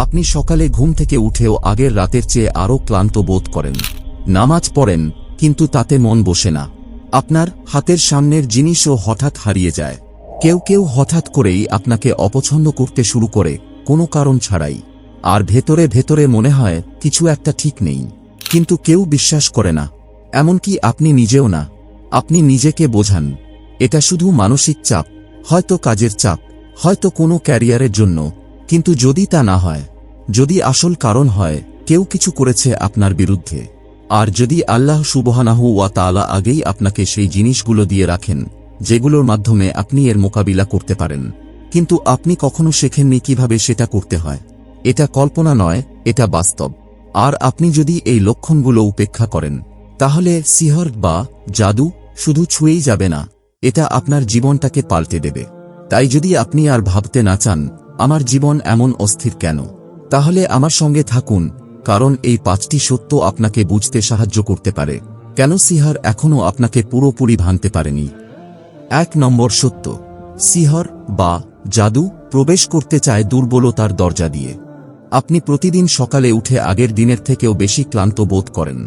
আপনি সকালে ঘুম থেকে উঠেও আগের রাতের চেয়ে আরও ক্লান্ত বোধ করেন। নামাজ পড়েন, কিন্তু তাতে মন বসে না। আপনার হাতের সামনের জিনিসও হঠাৎ হারিয়ে যায়। কেউ কেউ হঠাৎ করেই আপনাকে অপছন্দ করতে শুরু করে, কোনো কারণ ছাড়াই। আর ভেতরে ভেতরে মনে হয়, কিছু একটা ঠিক নেই। কিন্তু কেউ বিশ্বাস করে না। এমনকি আপনি নিজেও না। আপনি নিজেকে বোঝান। এটা শুধু মানসিক চাপ, হয়তো কাজের চাপ, হয়তো কোনো ক্যারিয়ারের জন্য কিন্তু যদি তা না হয়, যদি আসল কারণ হয়, কেউ কিছু করেছে আপনার বিরুদ্ধে। আর যদি আল্লাহ সুবহানাহু ওয়া তাআলা আগেই আপনাকে সেই জিনিসগুলো দিয়ে রাখেন, যেগুলোর মাধ্যমে আপনি এর মোকাবিলা করতে পারেন। কিন্তু আপনি কখনো শেখেননি কীভাবে সেটা করতে হয়। এটা কল্পনা নয়, এটা বাস্তব। আর আপনি যদি এই লক্ষণগুলো উপেক্ষা করেন, তাহলে সিহর বা জাদু শুধু ছুঁয়েই যাবে না, এটা আপনার জীবনটাকে পাল্টে দেবে। তাই যদি আপনি আর ভাবতে না চান আমার জীবন এমন অস্থির কেন? তাহলে আমার সঙ্গে থাকুন, কারণ এই পাঁচটি সত্য আপনাকে বুঝতে সাহায্য করতে পারে। কেন সিহার এখনও আপনাকে পুরোপুরি ভাঙতে পারেনি? এক নম্বর সত্য, সিহর বা জাদু প্রবেশ করতে চায় দুর্বলতার দরজা দিয়ে। আপনি প্রতিদিন সকালে উঠে আগের দিনের থেকেও বেশি ক্লান্ত বোধ করেন।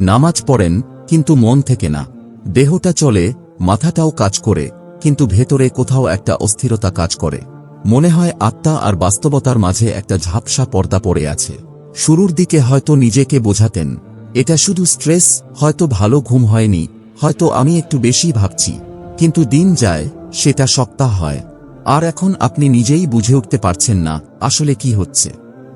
নামাজ পড়েন, কিন্তু মন থেকে না। দেহটা চলে, মাথাটাও কাজ করে, কিন্তু ভেতরে কোথাও একটা অস্থিরতা কাজ করে। মনে হয় আত্মা আর বাস্তবতার মাঝে একটা ঝাপসা পর্দা পড়ে আছে। শুরুর দিকে হয়তো নিজেকে বোঝাতেন, এটা শুধু স্ট্রেস, হয়তো ভালো ঘুম হয়নি, হয়তো আমি একটু বেশি ভাবছি, কিন্তু দিন যায়, সেটা সপ্তাহ হয়। আর এখন আপনি নিজেই বুঝে উঠতে পারছেন না, আসলে কি হচ্ছে।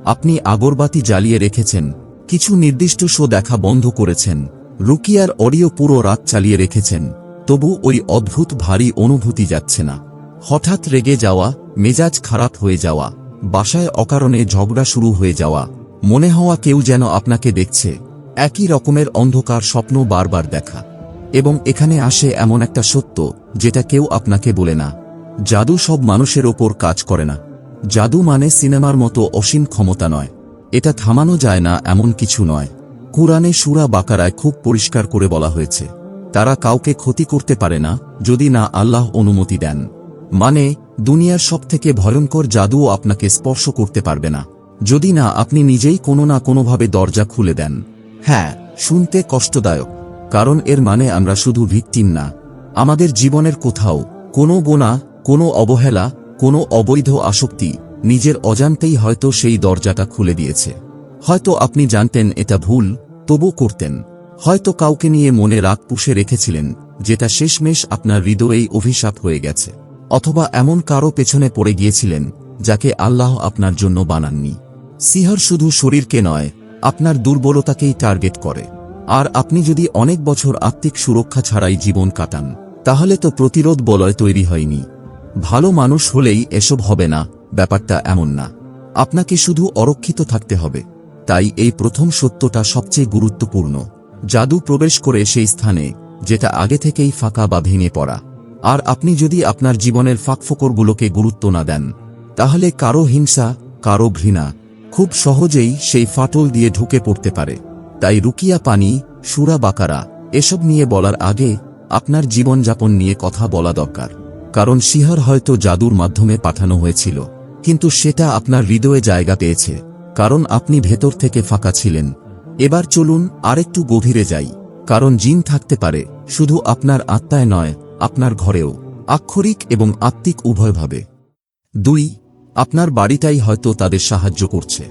আপনি আগরবাতি জ্বালিয়ে রেখেছেন, কিছু নির্দিষ্ট শো দেখা বন্ধ করেছেন, রুকিয়ার অডিও পুরো রাত চালিয়ে রেখেছেন, তবু ওই অদ্ভুত ভারী অনুভূতি যাচ্ছে না। হঠাৎ রেগে যাওয়া মেজাজ খারাপ হয়ে যাওয়া, বাসায় অকারণে ঝগড়া শুরু হয়ে যাওয়া, মনে হওয়া কেউ যেন আপনাকে দেখছে। একই রকমের অন্ধকার স্বপ্ন বারবার দেখা। এবং এখানে আসে এমন একটা সত্য, যেটা কেউ আপনাকে বলে না। জাদু সব মানুষের ওপর কাজ করে না। জাদু মানে সিনেমার মতো অসীম ক্ষমতা নয়। এটা থামানো যায় না, এমন কিছু নয়। কুরআনে সুরা বাকারায় খুব পরিষ্কার করে বলা হয়েছে, তারা কাউকে ক্ষতি করতে পারে না, যদি না আল্লাহ অনুমতি দেন। মানে দুনিয়ার সবথেকে ভয়ঙ্কর জাদুও আপনাকে স্পর্শ করতে পারবে না। যদি না, আপনি নিজেই কোনো না কোনোভাবে দরজা খুলে দেন। হ্যাঁ শুনতে কষ্টদায়ক, কারণ এর মানে আমরা শুধু ভিকটিম না। আমাদের জীবনের কোথাও, কোনো গোনা, কোনো অবহেলা, কোনো অবৈধ আসক্তি, নিজের অজান্তেই হয়তো সেই দরজাটা খুলে দিয়েছে। হয়তো আপনি জানতেন এটা ভুল তবু করতেন। হয়তো কাউকে নিয়ে মনে রাগ পুষে রেখেছিলেন, যেটা শেষমেশ আপনার হৃদয়েই অভিশাপ হয়ে গেছে। অথবা এমন কারও পেছনে পড়ে গিয়েছিলেন, যাকে আল্লাহ আপনার জন্য বানাননি। সিহর শুধু শরীরকে নয়, আপনার দুর্বলতাকেই টার্গেট করে। আর আপনি যদি অনেক বছর আত্মিক সুরক্ষা ছাড়াই জীবন কাটান, তাহলে তো প্রতিরোধ বলয় তৈরি হয়নি। ভালো মানুষ হলেই এসব হবে না, ব্যাপারটা এমন না। আপনাকে শুধু অরক্ষিত থাকতে হবে। তাই এই প্রথম সত্যটা সবচেয়ে গুরুত্বপূর্ণ। জাদু প্রবেশ করে সেই স্থানে, যেটা আগে থেকেই ফাঁকা বা ভেঙে পড়া। আর আপনি যদি আপনার জীবনের ফাঁকফোকরগুলোকে গুরুত্ব না দেন, তাহলে কারও হিংসা, কারও ঘৃণা খুব সহজেই সেই ফাটল দিয়ে ঢুকে পড়তে পারে। তাই রুকিয়া পানি, সুরা বাকারা, এসব নিয়ে বলার আগে আপনার জীবনযাপন নিয়ে কথা বলা দরকার। কারণ শিহর হয়তো জাদুর মাধ্যমে পাঠানো হয়েছিল, কিন্তু সেটা আপনার হৃদয়ে জায়গা পেয়েছে। কারণ আপনি ভেতর থেকে ফাঁকা ছিলেন। এবার চলুন আরেকটু গভীরে যাই। কারণ জিন থাকতে পারে, শুধু আপনার আত্মায় নয় আপনার ঘরেও, আক্ষরিক এবং আত্মিক উভয়ভাবে। দুই, আপনার বাড়িটাই হয়তো তাদের সাহায্য করছে।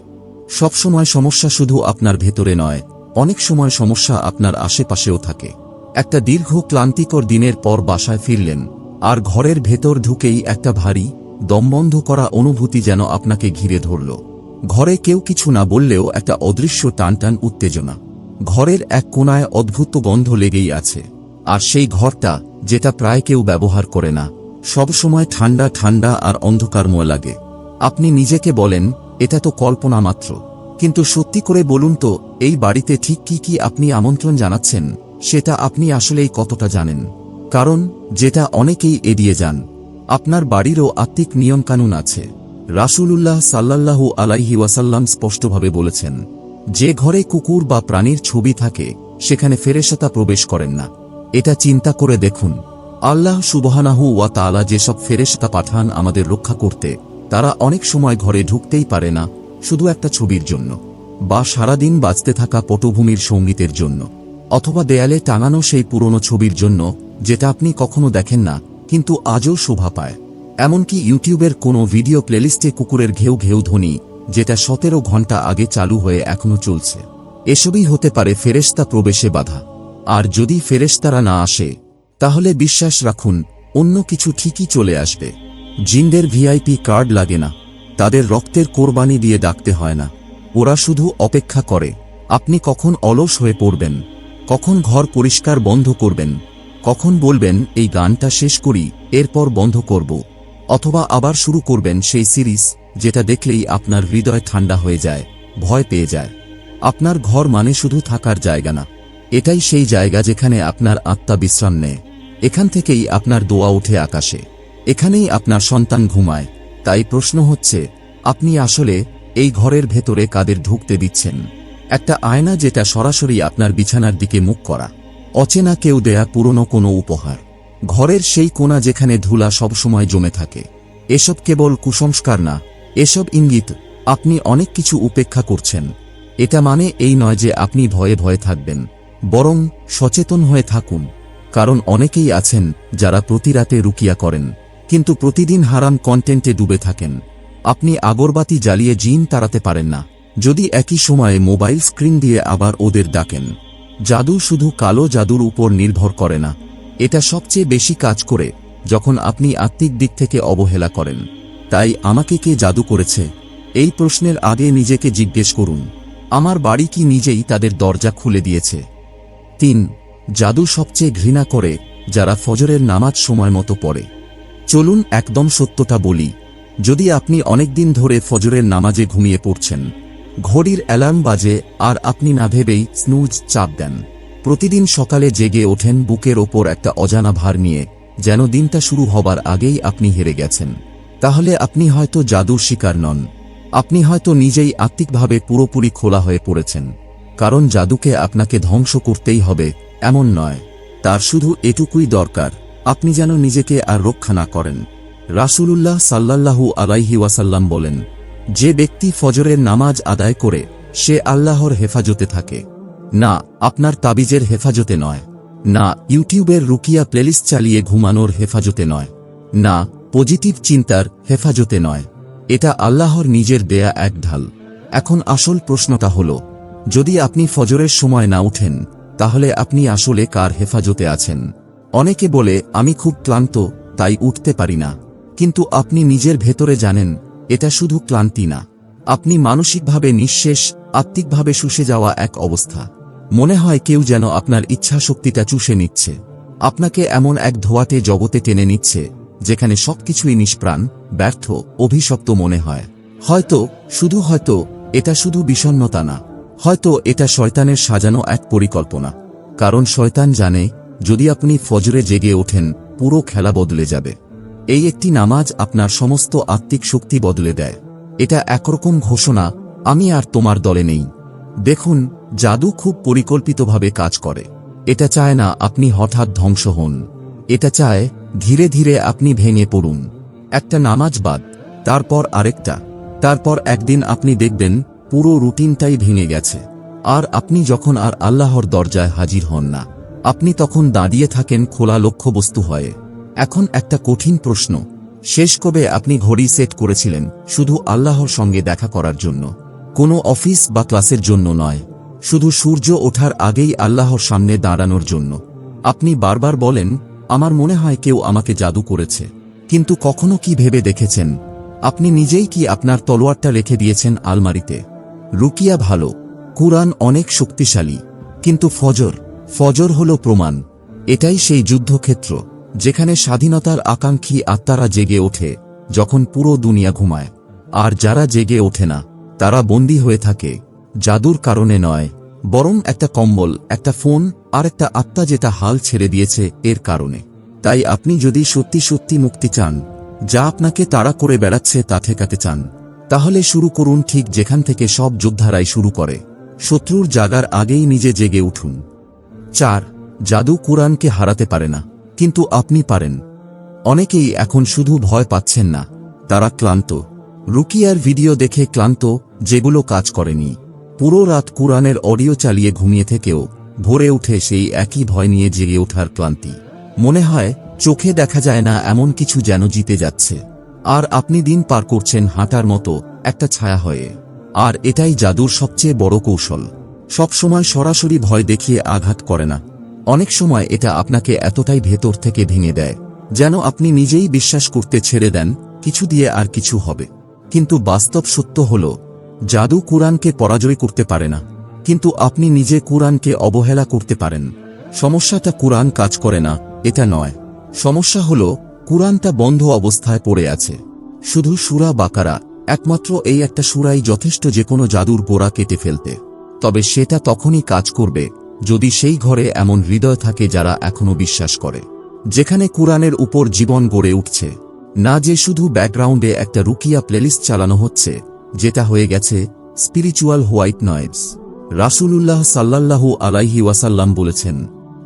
সবসময় সমস্যা শুধু আপনার ভেতরে নয়, অনেক সময় সমস্যা আপনার আশেপাশেও থাকে। একটা দীর্ঘ ক্লান্তিকর দিনের পর বাসায় ফিরলেন, আর ঘরের ভেতর ঢুকেই একটা ভারী, দমবন্ধ করা অনুভূতি যেন আপনাকে ঘিরে ধরল। ঘরে কেউ কিছু না বললেও একটা অদৃশ্য টানটান উত্তেজনা। ঘরের এক কোনায় অদ্ভুত গন্ধ লেগেই আছে, আর সেই ঘরটা যেটা প্রায় কেউ ব্যবহার করে না। সবসময় ঠান্ডা ঠান্ডা আর অন্ধকারময় লাগে। আপনি নিজেকে বলেন, এটা তো কল্পনা মাত্র। কিন্তু সত্যি করে বলুন তো, এই বাড়িতে ঠিক কি কি আপনি আমন্ত্রণ জানাচ্ছেন, সেটা আপনি আসলেই কতটা জানেন? কারণ, যেটা অনেকেই এড়িয়ে যান। আপনার বাড়িরও আত্মিক নিয়মকানুন আছে। রাসূলুল্লাহ সাল্লাল্লাহু আলাইহি ওয়াসাল্লাম স্পষ্টভাবে বলেছেন, যে ঘরে কুকুর বা প্রাণীর ছবি থাকে, সেখানে ফেরেশতা প্রবেশ করেন না। এটা চিন্তা করে দেখুন। আল্লাহ সুবহানাহু ওয়া তালা যেসব ফেরেশতা পাঠান আমাদের রক্ষা করতে, তারা অনেক সময় ঘরে ঢুকতেই পারে না, শুধু একটা ছবির জন্য, বা সারাদিন বাঁচতে থাকা পটভূমির সঙ্গীতের জন্য, অথবা দেয়ালে টাঙানো সেই পুরনো ছবির জন্য, যেটা আপনি কখনো দেখেন না, কিন্তু আজও শোভা পায়। এমনকি ইউটিউবের কোনো ভিডিও প্লেলিস্টে কুকুরের ঘেউ ঘেউ ধ্বনি, যেটা সতেরো ঘণ্টা আগে চালু হয়ে এখনও চলছে। এসবই হতে পারে ফেরেস্তা প্রবেশে বাধা। আর যদি ফেরেস্তারা না আসে, তাহলে বিশ্বাস রাখুন, অন্য কিছু ঠিকই চলে আসবে। জিনদের ভিআইপি কার্ড লাগে না, তাদের রক্তের কোরবানি দিয়ে ডাকতে হয় না। ওরা শুধু অপেক্ষা করে, আপনি কখন অলস হয়ে পড়বেন, কখন ঘর পরিষ্কার বন্ধ করবেন, কখন বলবেন, এই গানটা শেষ করি, এরপর বন্ধ করব। অথবা আবার শুরু করবেন সেই সিরিজ, যেটা দেখলেই আপনার হৃদয় ঠান্ডা হয়ে যায়, ভয় পেয়ে যায়। আপনার ঘর মানে শুধু থাকার জায়গা না এটাই সেই জায়গা যেখানে আপনার আত্মা বিশ্রাম নেয়। এখান থেকেই আপনার দোয়া ওঠে আকাশে। এখানেই আপনার সন্তান ঘুমায়। তাই প্রশ্ন হচ্ছে, আপনি আসলে এই ঘরের ভেতরে কাদের ঢুকতে দিচ্ছেন? একটা আয়না যেটা সরাসরি আপনার বিছানার দিকে মুখ করা। অচেনা কেউ দেয়া পুরনো কোনো উপহার। ঘরের সেই কোণা যেখানে ধুলা সবসময় জমে থাকে। এসব কেবল কুসংস্কার না, এসব ইঙ্গিত, আপনি অনেক কিছু উপেক্ষা করছেন। এটা মানে এই নয় যে আপনি ভয়ে ভয়ে থাকবেন। বরং সচেতন হয়ে থাকুন, কারণ অনেকেই আছেন যারা প্রতি রাতে রুকিয়া করেন, কিন্তু প্রতিদিন হারাম কন্টেন্টে ডুবে থাকেন। আপনি আগরবাতি জ্বালিয়ে জিন তাড়াতে পারেন না। যদি একই সময়ে মোবাইল স্ক্রিন দিয়ে আবার ওদের ডাকেন। জাদু শুধু কালো জাদুর উপর নির্ভর করে না, এটা সবচেয়ে বেশি কাজ করে, যখন আপনি আত্মিক দিক থেকে অবহেলা করেন। তাই আমাকে কে জাদু করেছে? এই প্রশ্নের আগে নিজেকে জিজ্ঞেস করুন। আমার বাড়ি কি নিজেই তাদের দরজা খুলে দিয়েছে? তিন, জাদু সবচেয়ে ঘৃণা করে যারা ফজরের নামাজ সময় মতো পড়ে। চলুন একদম সত্যটা বলি, যদি আপনি অনেকদিন ধরে ফজরের নামাজে ঘুমিয়ে পড়ছেন, ঘড়ির অ্যালার্ম বাজে আর আপনি না ভেবেই স্নুজ চাপ দেন। প্রতিদিন সকালে জেগে ওঠেন বুকের ওপর একটা অজানা ভার নিয়ে, যেন দিনটা শুরু হবার আগেই আপনি হেরে গেছেন। তাহলে আপনি হয়তো জাদুর শিকার নন। আপনি হয়তো নিজেই আত্মিকভাবে পুরোপুরি খোলা হয়ে পড়েছেন। কারণ জাদুকে আপনাকে ধ্বংস করতেই হবে, এমন নয়। তার শুধু এটুকুই দরকার, আপনি যেন নিজেকে আর রক্ষা না করেন। রাসূলুল্লাহ সাল্লাল্লাহু আলাইহি ওয়াসাল্লাম বলেন, যে ব্যক্তি ফজরের নামাজ আদায় করে, সে আল্লাহর হেফাজতে থাকে। না, আপনার তাবিজের হেফাজতে নয়। না, ইউটিউবের রুকিয়া প্লেলিস্ট চালিয়ে ঘুমানোর হেফাজতে নয়। না, পজিটিভ চিন্তার হেফাজতে নয়। এটা আল্লাহর নিজের দেয়া এক ঢাল এখন আসল প্রশ্নটা হল যদি আপনি ফজরের সময় না উঠেন, তাহলে আপনি আসলে কার হেফাজতে আছেন? অনেকে বলে, আমি খুব ক্লান্ত, তাই উঠতে পারি না। কিন্তু আপনি নিজের ভেতরে জানেন, এটা শুধু ক্লান্তি না। আপনি মানসিকভাবে নিঃশেষ, আত্মিকভাবে শুষে যাওয়া এক অবস্থা। মনে হয় কেউ যেন আপনার ইচ্ছা শক্তিটা চুষে নিচ্ছে। আপনাকে এমন এক ধোয়াতে জগতে টেনে নিচ্ছে, যেখানে সবকিছুই নিষ্প্রাণ, ব্যর্থ, অভিশপ্ত মনে হয়। হয়তো, শুধু হয়তো, এটা শুধু বিষণ্নতা না। হয়তো এটা শয়তানের সাজানো এক পরিকল্পনা। কারণ শয়তান জানে, যদি আপনি ফজরে জেগে ওঠেন, পুরো খেলা বদলে যাবে। এই একটি নামাজ আপনার সমস্ত আত্মিক শক্তি বদলে দেয়। এটা একরকম ঘোষণা, আমি আর তোমার দলে নেই। দেখুন, জাদু খুব পরিকল্পিতভাবে কাজ করে। এটা চায় না আপনি হঠাৎ ধ্বংস হন। এটা চায়, ধীরে ধীরে আপনি ভেঙে পড়ুন। একটা নামাজ বাদ, তারপর আরেকটা। তারপর একদিন আপনি দেখবেন পুরো রুটিনটাই ভেঙে গেছে। আর আপনি যখন আর আল্লাহর দরজায় হাজির হন না, আপনি তখন দাঁড়িয়ে থাকেন খোলা লক্ষ্যবস্তু হয়ে। এখন একটা কঠিন প্রশ্ন, শেষ কবে আপনি ঘড়ি সেট করেছিলেন শুধু আল্লাহর সঙ্গে দেখা করার জন্য? কোনো অফিস বা ক্লাসের জন্য নয়, শুধু সূর্য ওঠার আগেই আল্লাহর সামনে দাঁড়ানোর জন্য। আপনি বারবার বলেন, আমার মনে হয় কেউ আমাকে জাদু করেছে। কিন্তু কখনো কি ভেবে দেখেছেন? আপনি নিজেই কি আপনার তলোয়ারটা রেখে দিয়েছেন আলমারিতে? রুকিয়া ভালো, কুরআন অনেক শক্তিশালী, কিন্তু ফজর ফজর হল প্রমাণ। এটাই সেই যুদ্ধক্ষেত্র, যেখানে স্বাধীনতার আকাঙ্ক্ষী আত্মারা জেগে ওঠে, যখন পুরো দুনিয়া ঘুমায়। আর যারা জেগে ওঠে না, তারা বন্দী হয়ে থাকে, জাদুর কারণে নয়, বরং একটা কম্বল, একটা ফোন, আর একটা আত্মা যেটা হাল ছেড়ে দিয়েছে এর কারণে। তাই আপনি যদি সত্যি সত্যি মুক্তি চান, যা আপনাকে তাড়া করে বেড়াচ্ছে তা ঠেকাতে চান। তাহলে শুরু করুন ঠিক যেখান থেকে সব যোদ্ধারাই শুরু করে। শত্রুর জাগার আগেই নিজে জেগে উঠুন। চার, জাদু কোরআনকে হারাতে পারে না, কিন্তু আপনি পারেন। অনেকেই এখন শুধু ভয় পাচ্ছেন না, তারা ক্লান্ত। রুকিয়ার ভিডিও দেখে ক্লান্ত, যেগুলো কাজ করেনি। পুরো রাত কুরআনের অডিও চালিয়ে ঘুমিয়ে থেকেও ভোরে উঠে সেই একই ভয় নিয়ে জেগে ওঠার ক্লান্তি। মনে হয়, চোখে দেখা যায় না এমন কিছু যেন জিতে যাচ্ছে। আর আপনি দিন পার করছেন হাঁটার মতো একটা ছায়া হয়ে। আর এটাই জাদুর সবচেয়ে বড় কৌশল। সবসময় সরাসরি ভয় দেখিয়ে আঘাত করে না। অনেক সময় এটা আপনাকে এতটাই ভেতর থেকে ভেঙে দেয়, যেন আপনি নিজেই বিশ্বাস করতে ছেড়ে দেন, কিছু দিয়ে আর কিছু হবে। কিন্তু বাস্তব সত্য হল, জাদু কুরআনকে পরাজয় করতে পারে না। কিন্তু আপনি নিজে কুরআনকে অবহেলা করতে পারেন। সমস্যাটা কোরআন কাজ করে না, এটা নয়। সমস্যা হল কুরআনটা বন্ধ অবস্থায় পড়ে আছে। শুধু সুরা বাকারা, একমাত্র এই একটা সুরাই যথেষ্ট যে কোনো জাদুর গোড়া কেটে ফেলতে। তবে সেটা তখনই কাজ করবে, যদি সেই ঘরে এমন হৃদয় থাকে যারা এখনও বিশ্বাস করে। যেখানে কুরআনের উপর জীবন গড়ে উঠছে। না যে শুধু ব্যাকগ্রাউন্ডে একটা রুকিয়া প্লেলিস্ট চালানো হচ্ছে, যেটা হয়ে গেছে স্পিরিচুয়াল হোয়াইট নয়েবস রাসূলুল্লাহ সাল্লাল্লাহু আলাইহি ওয়াসাল্লাম বলেছেন,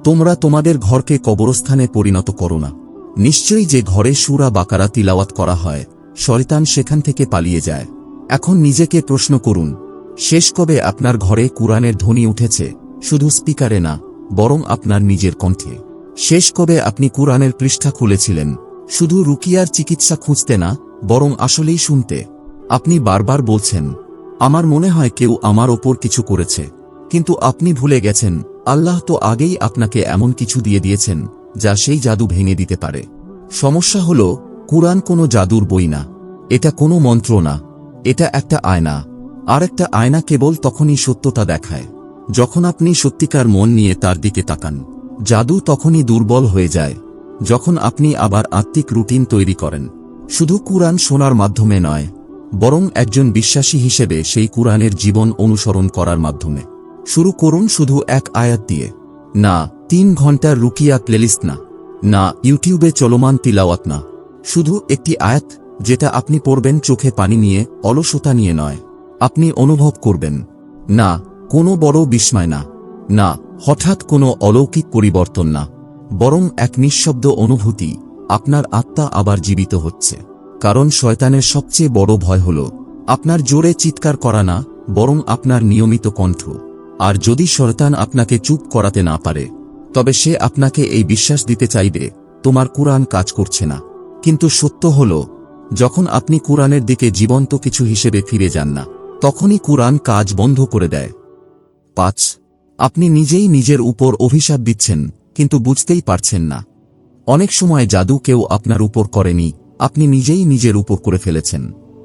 তোমরা তোমাদের ঘরকে কবরস্থানে পরিণত করো না। নিশ্চয়ই যে ঘরে সুরা বাকারা তিলাওয়াত করা হয়, শয়তান সেখান থেকে পালিয়ে যায়। এখন নিজেকে প্রশ্ন করুন, শেষ কবে আপনার ঘরে কুরআনের ধ্বনি উঠেছে? শুধু স্পিকারে না, বরং আপনার নিজের কণ্ঠে। শেষ কবে আপনি কুরআনের পৃষ্ঠা খুলেছিলেন? শুধু রুকিয়ার চিকিৎসা খুঁজতে না, বরং আসলেই শুনতে। আপনি বারবার বলছেন, আমার মনে হয় কেউ আমার ওপর কিছু করেছে। কিন্তু আপনি ভুলে গেছেন, আল্লাহ তো আগেই আপনাকে এমন কিছু দিয়ে দিয়েছেন। যা সেই জাদু ভেঙে দিতে পারে। সমস্যা হল, কুরআন কোনো জাদুর বই না। এটা কোনো মন্ত্র না। এটা একটা আয়না। আর একটা আয়না কেবল তখনই সত্যতা দেখায়, যখন আপনি সত্যিকার মন নিয়ে তার দিকে তাকান। জাদু তখনই দুর্বল হয়ে যায়, যখন আপনি আবার আত্মিক রুটিন তৈরি করেন। শুধু কুরআন শোনার মাধ্যমে নয়, বরং একজন বিশ্বাসী হিসেবে সেই কুরআনের জীবন অনুসরণ করার মাধ্যমে। শুরু করুন শুধু এক আয়াত দিয়ে। না, তিন ঘণ্টার রুকিয়া প্লেলিস্ট না। না, ইউটিউবে চলমান তিলাওয়াত না। শুধু একটি আয়াত, যেটা আপনি পড়বেন চোখে পানি নিয়ে, অলসতা নিয়ে নয়। আপনি অনুভব করবেন। না, কোনো বড় বিস্ময় না। না, হঠাৎ কোনো অলৌকিক পরিবর্তন না। বরং এক নিঃশব্দ অনুভূতি, আপনার আত্মা আবার জীবিত হচ্ছে। কারণ শয়তানের সবচেয়ে বড় ভয় হল, আপনার জোরে চিৎকার করা না, বরং আপনার নিয়মিত কণ্ঠ। আর যদি শয়তান আপনাকে চুপ করাতে না পারে, তবে সে আপনাকে এই বিশ্বাস দিতে চাইবে, তোমার কুরআন কাজ করছে না। কিন্তু সত্য হল, যখন আপনি কুরআনের দিকে জীবন্ত কিছু হিসেবে ফিরে যান না, তখনই কুরআন কাজ বন্ধ করে দেয়। পাঁচ, আপনি নিজেই নিজের উপর অভিশাপ দিচ্ছেন, কিন্তু বুঝতেই পারছেন না। অনেক সময় জাদু কেউ আপনার উপর করেনি, আপনি নিজেই নিজের উপর করে ফেলেছেন।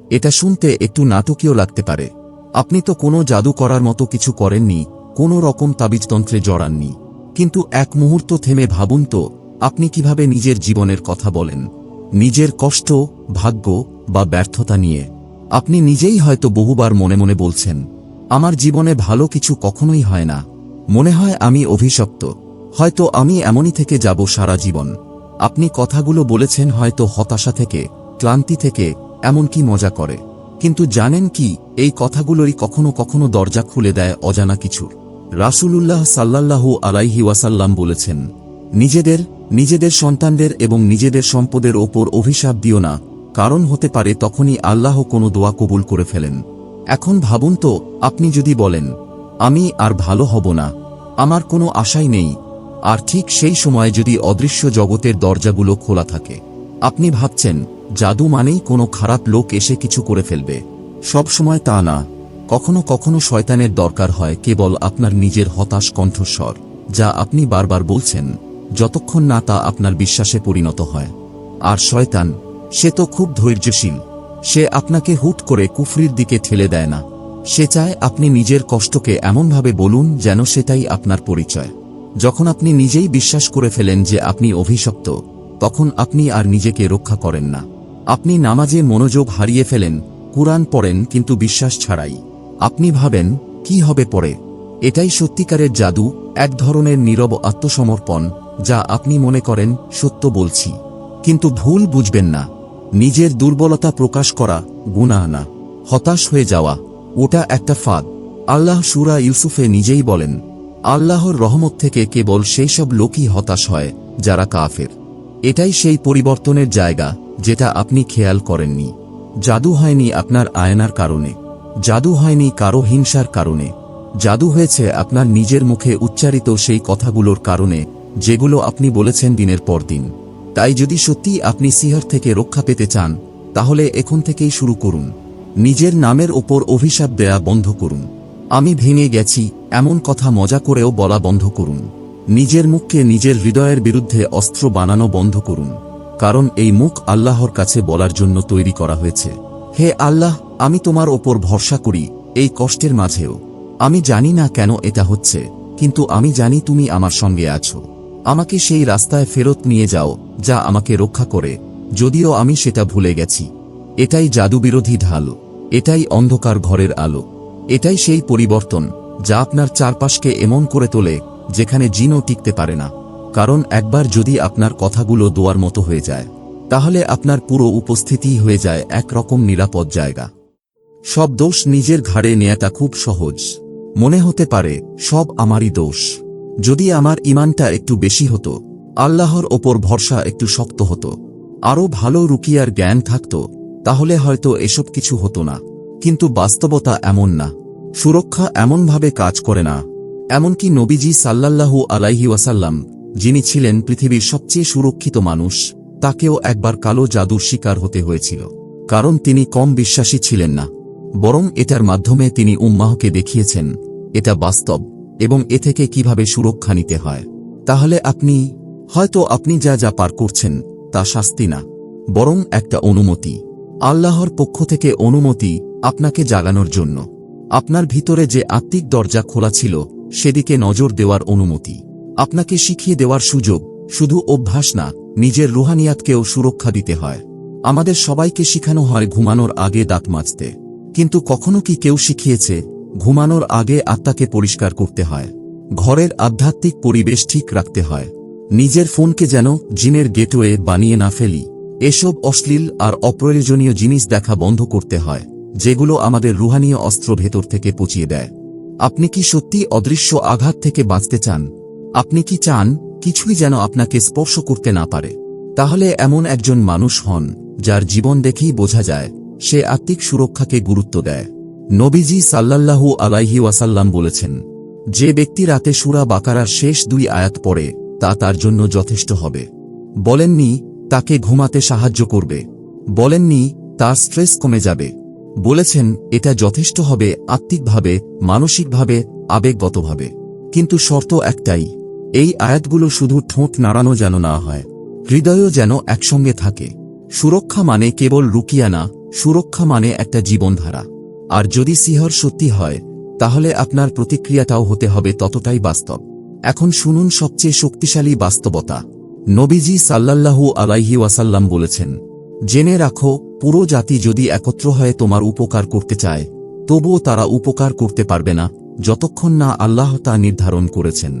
এটা শুনতে একটু নাটকীয় লাগতে পারে। আপনি তো কোনো জাদু করার মতো কিছু করেননি, কোনো রকম তাবিজতন্ত্রে জড়াননি। কিন্তু এক মুহূর্ত থেমে ভাবুন তো, আপনি কীভাবে নিজের জীবনের কথা বলেন? নিজের কষ্ট, ভাগ্য বা ব্যর্থতা নিয়ে। আপনি নিজেই হয়তো বহুবার মনে মনে বলছেন, আমার জীবনে ভালো কিছু কখনোই হয় না। মনে হয় আমি অভিশপ্ত। হয়তো আমি এমনই থেকে যাব সারা জীবন। আপনি কথাগুলো বলেছেন হয়তো হতাশা থেকে, ক্লান্তি থেকে, এমনকি মজা করে। কিন্তু জানেন কি, এই কথাগুলোরই কখনো কখনো দরজা খুলে দেয় অজানা কিছুর রাসূলুল্লাহ সাল্লাল্লাহু আলাইহি ওয়াসাল্লাম বলেছেন, নিজেদের নিজেদের সন্তানদের এবং নিজেদের সম্পদের ওপর অভিশাপ দিও না, কারণ হতে পারে তখনই আল্লাহ কোনো দোয়া কবুল করে ফেলেন। এখন ভাবুন তো, আপনি যদি বলেন, আমি আর ভালো হব না, আমার কোনো আশাই নেই, আর ঠিক সেই সময় যদি অদৃশ্য জগতের দরজাগুলো খোলা থাকে, আপনি ভাবছেন জাদু মানেই কোনো খারাপ লোক এসে কিছু করে ফেলবে। সব সময় তা না। কখনো কখনো শয়তানের দরকার হয় কেবল আপনার নিজের হতাশ কণ্ঠস্বর, যা আপনি বারবার বলছেন, যতক্ষণ না তা আপনার বিশ্বাসে পরিণত হয়। আর শয়তান, সে তো খুব ধৈর্যশীল। সে আপনাকে হুট করে কুফরির দিকে ঠেলে দেয় না। সে চায় আপনি নিজের কষ্টকে এমনভাবে বলুন যেন সেটাই আপনার পরিচয়। যখন আপনি নিজেই বিশ্বাস করে ফেলেন যে আপনি অভিশপ্ত, তখন আপনি আর নিজেকে রক্ষা করেন না। আপনি নামাজে মনোযোগ হারিয়ে ফেলেন, কুরআন পড়েন কিন্তু বিশ্বাস ছাড়াই। আপনি ভাবেন, কি হবে পরে? এটাই সত্যিকারের জাদু, এক ধরনের নীরব আত্মসমর্পণ, যা আপনি মনে করেন, সত্য বলছি। কিন্তু ভুল বুঝবেন না। নিজের দুর্বলতা প্রকাশ করা গুণা না। হতাশ হয়ে যাওয়া, ওটা একটা ফাঁদ। আল্লাহ সুরা ইউসুফে নিজেই বলেন, আল্লাহর রহমত থেকে কেবল সেই সব লোকই হতাশ হয়, যারা কাফের। এটাই সেই পরিবর্তনের জায়গা যেটা আপনি খেয়াল করেননি। জাদু হয়নি আপনার আয়নার কারণে। জাদু হয়নি কারও হিংসার কারণে। জাদু হয়েছে আপনার নিজের মুখে উচ্চারিত সেই কথাগুলোর কারণে, যেগুলো আপনি বলেছেন দিনের পর দিন। তাই যদি সত্যি আপনি সিহার থেকে রক্ষা পেতে চান, তাহলে এখন থেকেই শুরু করুন। নিজের নামের ওপর অভিশাপ দেয়া বন্ধ করুন। আমি ভেঙে গেছি, এমন কথা মজা করেও বলা বন্ধ করুন। নিজের মুখকে নিজের হৃদয়ের বিরুদ্ধে অস্ত্র বানানো বন্ধ করুন। কারণ এই মুখ আল্লাহর কাছে বলার জন্য তৈরি করা হয়েছে। হে আল্লাহ, আমি তোমার ওপর ভরসা করি, এই কষ্টের মাঝেও। আমি জানি না কেন এটা হচ্ছে, কিন্তু আমি জানি তুমি আমার সঙ্গে আছো। আমাকে সেই রাস্তায় ফেরত নিয়ে যাও, যা আমাকে রক্ষা করে, যদিও আমি সেটা ভুলে গেছি। এটাই জাদুবিরোধী ঢাল, এটাই অন্ধকার ঘরের আলো। এটাই সেই পরিবর্তন, যা আপনার চারপাশকে এমন করে তোলে, যেখানে জিনও টিকতে পারে না। কারণ একবার যদি আপনার কথাগুলো দোয়ার মতো হয়ে যায়, তাহলে আপনার পুরো উপস্থিতি হয়ে যায় একরকম নিরাপদ জায়গা। সব দোষ নিজের ঘাড়ে নেয়াটা খুব সহজ। মনে হতে পারে, সব আমারই দোষ। যদি আমার ইমানটা একটু বেশি হতো, আল্লাহর ওপর ভরসা একটু শক্ত হতো, আরও ভালো রুকিয়ার জ্ঞান থাকত, তাহলে হয়তো এসব কিছু হতো না। কিন্তু বাস্তবতা এমন না। সুরক্ষা এমনভাবে কাজ করে না। এমনকি নবীজি সাল্লাল্লাহু আলাইহি ওয়াসাল্লাম যিনি ছিলেন পৃথিবীর সবচেয়ে সুরক্ষিত মানুষ, তাকেও একবার কালো জাদুর শিকার হতে হয়েছিল। কারণ তিনি কম বিশ্বাসী ছিলেন না। বরং এটার মাধ্যমে তিনি উম্মাহকে দেখিয়েছেন, এটা বাস্তব, এবং এ থেকে কীভাবে সুরক্ষা নিতে হয়। তাহলে আপনি, হয়তো আপনি যা যা পার করছেন, তা শাস্তি না। বরং একটা অনুমতি। আল্লাহর পক্ষ থেকে অনুমতি আপনাকে জাগানোর জন্য। আপনার ভিতরে যে আত্মিক দরজা খোলা ছিল, সেদিকে নজর দেওয়ার অনুমতি। আপনাকে শিখিয়ে দেওয়ার সুযোগ, শুধু অভ্যাস না, নিজের রুহানিয়াতকেও সুরক্ষা দিতে হয়। আমাদের সবাইকে শিখানো হয় ঘুমানোর আগে দাঁত মাজতে। কিন্তু কখনো কি কেউ শিখিয়েছে, ঘুমানোর আগে আত্মাকে পরিষ্কার করতে হয়। ঘরের আধ্যাত্মিক পরিবেশ ঠিক রাখতে হয়। নিজের ফোনকে যেন জিনের গেটওয়ে বানিয়ে না ফেলি। এসব অশ্লীল আর অপ্রয়োজনীয় জিনিস দেখা বন্ধ করতে হয়, যেগুলো আমাদের রুহানীয় অস্ত্র ভেতর থেকে পচিয়ে দেয়। আপনি কি সত্যি অদৃশ্য আঘাত থেকে বাঁচতে চান? আপনি কি চান কিছুই যেন আপনাকে স্পর্শ করতে না পারে? তাহলে এমন একজন মানুষ হন, যার জীবন দেখেই বোঝা যায়, সে আত্মিক সুরক্ষাকে গুরুত্ব দেয়। নবীজি সাল্লাল্লাহু আলাইহি ওয়াসাল্লাম বলেছেন, যে ব্যক্তি রাতে সুরা বাকারার শেষ দুই আয়াত পড়ে, তা তার জন্য যথেষ্ট হবে। বলেননি, তাকে ঘুমাতে সাহায্য করবে। বলেননি, তার স্ট্রেস কমে যাবে। বলেছেন, এটা যথেষ্ট হবে আত্মিকভাবে, মানসিকভাবে, আবেগগতভাবে। কিন্তু শর্ত একটাই এই আয়াতগুলো শুধু ঠোঁট নাড়ানো যেন না হয়, হৃদয়ও যেন একসঙ্গে থাকে। সুরক্ষা মানে কেবল রুকিয়া না, সুরক্ষা মানে একটা জীবনধারা। আর যদি সিহর সত্যি হয়, তাহলে আপনার প্রতিক্রিয়াটাও হতে হবে ততটাই বাস্তব। এখন শুনুন সবচেয়ে শক্তিশালী বাস্তবতা। নবীজি সাল্লাল্লাহু আলাইহি ওয়াসাল্লাম বলেছেন, জেনে রাখো, পুরো জাতি যদি একত্র হয়ে তোমার উপকার করতে চায়, তবুও তারা উপকার করতে পারবে না, যতক্ষণ না আল্লাহ তা নির্ধারণ করেছেন।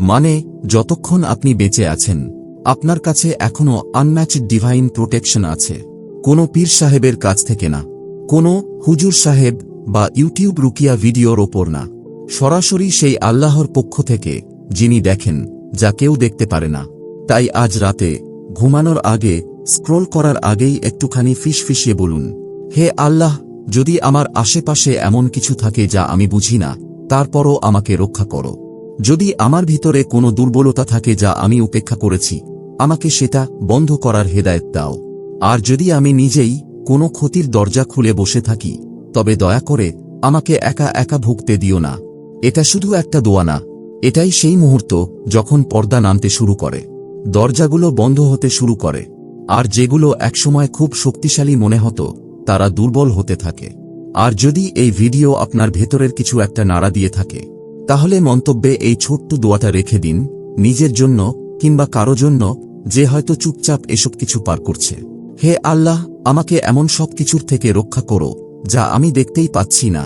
মানে যতক্ষণ আপনি বেঁচে আছেন, আপনার কাছে এখনও আনম্যাচড ডিভাইন প্রোটেকশন আছে। কোনো পীর সাহেবের কাছ থেকে না। কোনো হুজুর সাহেব বা ইউটিউব রুকিয়া ভিডিওর ওপর না। সরাসরি সেই আল্লাহর পক্ষ থেকে, যিনি দেখেন, যা কেউ দেখতে পারে না। তাই আজ রাতে, ঘুমানোর আগে, স্ক্রোল করার আগেই একটুখানি ফিস ফিসিয়ে বলুন, হে আল্লাহ, যদি আমার আশেপাশে এমন কিছু থাকে যা আমি বুঝি না, তারপরও আমাকে রক্ষা করো। যদি আমার ভিতরে কোনো দুর্বলতা থাকে যা আমি উপেক্ষা করেছি, আমাকে সেটা বন্ধ করার হেদায়ত দাও। আর যদি আমি নিজেই কোনো ক্ষতির দরজা খুলে বসে থাকি, তবে দয়া করে আমাকে একা একা ভুগতে দিও না। এটা শুধু একটা দোয়া না, এটাই সেই মুহূর্ত যখন পর্দা নামতে শুরু করে, দরজাগুলো বন্ধ হতে শুরু করে, আর যেগুলো একসময় খুব শক্তিশালী মনে হতো, তারা দুর্বল হতে থাকে। আর যদি এই ভিডিও আপনার ভেতরের কিছু একটা নাড়া দিয়ে থাকে তাহলে মন্তব্যে এই ছোট্ট দোয়াটা রেখে দিন, নিজের জন্য কিংবা কারও জন্য, যে হয়তো চুপচাপ এসব কিছু পার করছে। হে আল্লাহ, আমাকে এমন সব কিছুর থেকে রক্ষা করো, যা আমি দেখতেই পাচ্ছি না।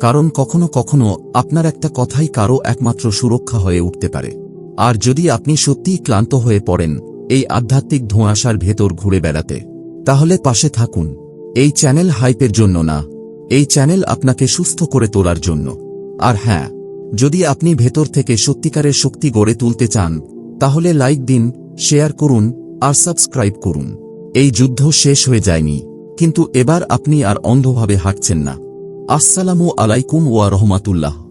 কারণ কখনো কখনো আপনার একটা কথাই কারও একমাত্র সুরক্ষা হয়ে উঠতে পারে। আর যদি আপনি সত্যিই ক্লান্ত হয়ে পড়েন, এই আধ্যাত্মিক ধোঁয়াশার ভেতর ঘুরে বেড়াতে, তাহলে পাশে থাকুন। এই চ্যানেল হাইপের জন্য না, এই চ্যানেল আপনাকে সুস্থ করে তোলার জন্য। আর হ্যাঁ যদি আপনি ভেতর থেকে সত্যিকারের শক্তি গড়ে তুলতে চান, তাহলে লাইক দিন, শেয়ার করুন, আর সাবস্ক্রাইব করুন। এই যুদ্ধ শেষ হয়ে যায়নি, কিন্তু এবার আপনি আর অন্ধভাবে হাঁটছেন না। আসসালামু আলাইকুম ওয়া রহমাতুল্লাহ।